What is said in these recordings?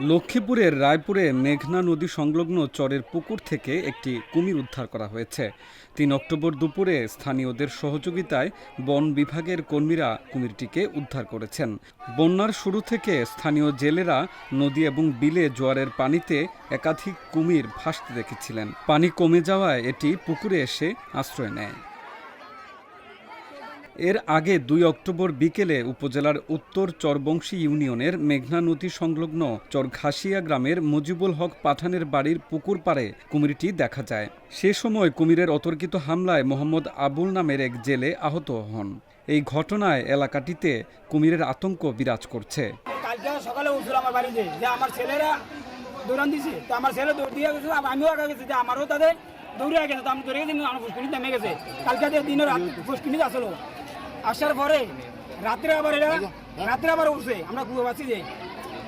লক্ষ্মীপুরের রায়পুরে মেঘনা নদী সংলগ্ন চরের পুকুর থেকে একটি কুমির উদ্ধার করা হয়েছে। তিন অক্টোবর দুপুরে স্থানীয়দের সহযোগিতায় বন বিভাগের কর্মীরা কুমিরটিকে উদ্ধার করেছেন। বন্যার শুরু থেকে স্থানীয় জেলেরা নদী এবং বিলে জোয়ারের পানিতে একাধিক কুমির ভাসতে দেখেছিলেন। পানি কমে যাওয়ায় এটি পুকুরে এসে আশ্রয় নেয়। এর আগে দুই অক্টোবর বিকেলে উপজেলার উত্তর চরবংশী ইউনিয়নের মেঘনা নদী সংলগ্ন চরঘাসিয়া গ্রামের মুজিবুল হক পাঠানের বাড়ির পুকুর পাড়ে কুমিরটি দেখা যায়। সে সময় কুমিরের অতর্কিত হামলায় মোহাম্মদ আবুল নামের এক জেলে আহত হন। এই ঘটনায় এলাকাটিতে কুমিরের আতঙ্ক বিরাজ করছে। সকালে আমার বাড়িতে, যে আমার ছেলেরা দৌড়ান দিছে, তো আমার ছেলে দৌড় দিয়ে গেছে আমিও আগে গেছি, যে আমারও তাদের দৌড়ে গেছে, তো আমি দৌড়ে গেছি আমার ফুসকুনি নেমে গেছে। কালকে দিনের ফুসকুনি আসলো। আসার পরে রাত্রে আবার এরা রাত্রে আবার উঠছে। আমরা কুয়াবাসি যে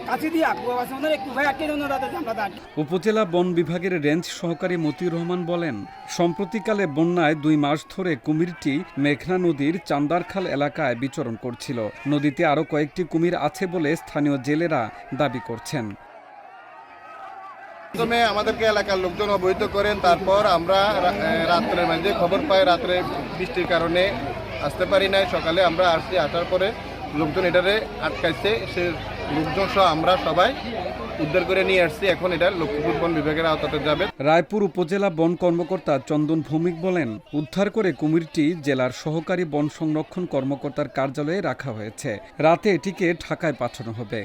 কাছি দিয়া কুয়াবাসি আমাদের কুয়ায় আটকে জন্য তাদের আমরা তার উপজেলা বন বিভাগের রেঞ্জ সহকারী মতিউর রহমান বলেন সম্প্রতিকালে বন্যায় দুই মাস ধরে কুমিরটি মেঘনা নদীর চান্দারখাল এলাকায় বিচরণ করছিল। নদীতে আরও কয়েকটি কুমির আছে বলে স্থানীয় জেলেরা দাবি করছেন। প্রথমে আমাদেরকে এলাকার লোকজন অবহিত করেন তারপর আমরা রাত্রের মাঝে খবর পাই রাত্রে বৃষ্টির কারণে আসতে পারি নাই। সকালে আমরা আসছি, আসার পরে লোকজন এটারে আটকাইছে। সে লোকজন সহ আমরা সবাই উদ্ধার করে নিয়ে আসছি। এখন এটা লক্ষ্মীপুর বন বিভাগের আওতাতে যাবে। রায়পুর উপজেলা বন কর্মকর্তা চন্দন ভৌমিক বলেন, উদ্ধার করে কুমিরটি জেলার সহকারী বন সংরক্ষণ কর্মকর্তার কার্যালয়ে রাখা হয়েছে। রাতে এটিকে ঢাকায় পাঠানো হবে।